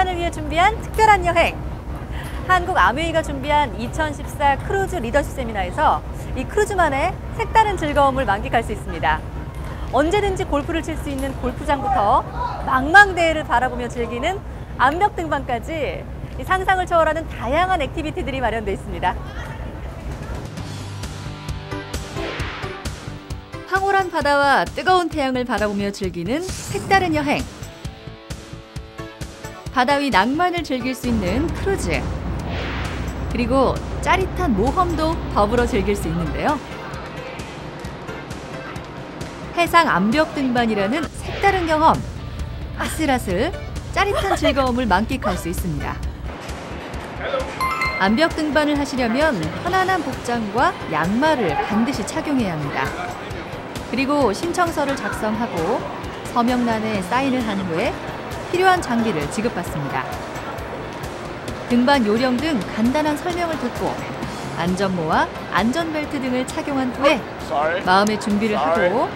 리더님만을 위해 준비한 특별한 여행. 한국 아메이가 준비한 2014 크루즈 리더십 세미나에서 이 크루즈만의 색다른 즐거움을 만끽할 수 있습니다. 언제든지 골프를 칠 수 있는 골프장부터 망망대해를 바라보며 즐기는 암벽 등반까지 이 상상을 초월하는 다양한 액티비티들이 마련되어 있습니다. 황홀한 바다와 뜨거운 태양을 바라보며 즐기는 색다른 여행. 바다 위 낭만을 즐길 수 있는 크루즈. 그리고 짜릿한 모험도 더불어 즐길 수 있는데요. 해상 암벽 등반이라는 색다른 경험. 아슬아슬 짜릿한 즐거움을 만끽할 수 있습니다. 암벽 등반을 하시려면 편안한 복장과 양말을 반드시 착용해야 합니다. 그리고 신청서를 작성하고 서명란에 사인을 한 후에 필요한 장비를 지급받습니다. 등반 요령 등 간단한 설명을 듣고 안전모와 안전벨트 등을 착용한 후에 마음의 준비를 하고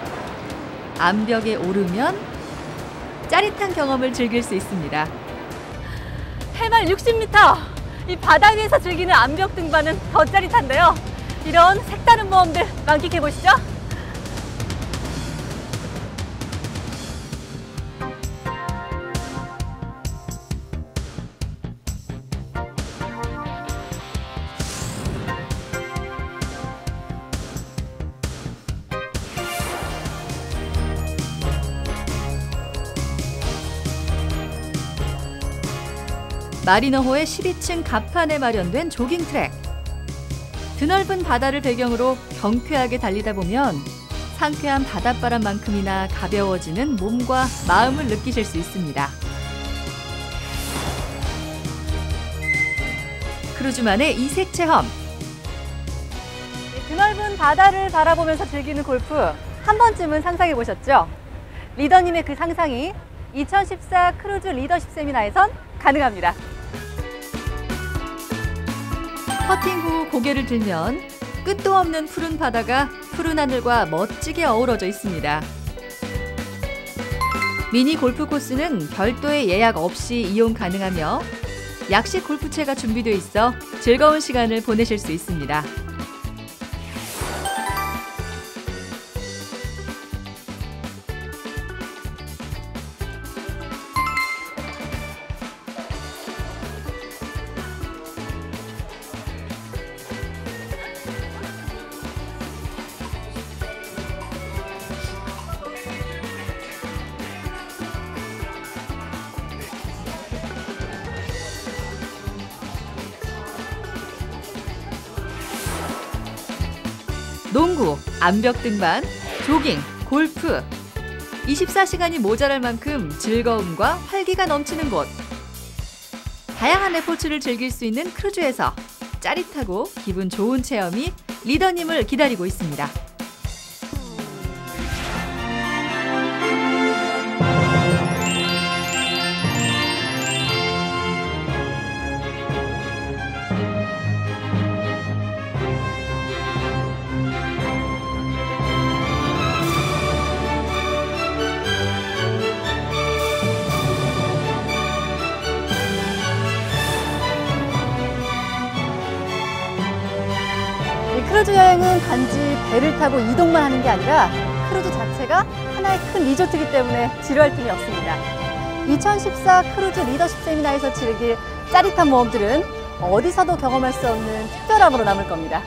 암벽에 오르면 짜릿한 경험을 즐길 수 있습니다. 해발 60m! 이 바다 위에서 즐기는 암벽 등반은 더 짜릿한데요. 이런 색다른 모험들 만끽해 보시죠. 마리너호의 12층 갑판에 마련된 조깅 트랙. 드넓은 바다를 배경으로 경쾌하게 달리다 보면 상쾌한 바닷바람만큼이나 가벼워지는 몸과 마음을 느끼실 수 있습니다. 크루즈만의 이색 체험. 드넓은 바다를 바라보면서 즐기는 골프 한 번쯤은 상상해 보셨죠? 리더님의 그 상상이 2014 크루즈 리더십 세미나에선 가능합니다. 퍼팅 후 고개를 들면 끝도 없는 푸른 바다가 푸른 하늘과 멋지게 어우러져 있습니다. 미니 골프 코스는 별도의 예약 없이 이용 가능하며 약식 골프채가 준비되어 있어 즐거운 시간을 보내실 수 있습니다. 농구, 암벽 등반, 조깅, 골프. 24시간이 모자랄 만큼 즐거움과 활기가 넘치는 곳. 다양한 레포츠를 즐길 수 있는 크루즈에서 짜릿하고 기분 좋은 체험이 리더님을 기다리고 있습니다. 크루즈 여행은 단지 배를 타고 이동만 하는 게 아니라 크루즈 자체가 하나의 큰 리조트이기 때문에 지루할 틈이 없습니다. 2014 크루즈 리더십 세미나에서 즐길 짜릿한 모험들은 어디서도 경험할 수 없는 특별함으로 남을 겁니다.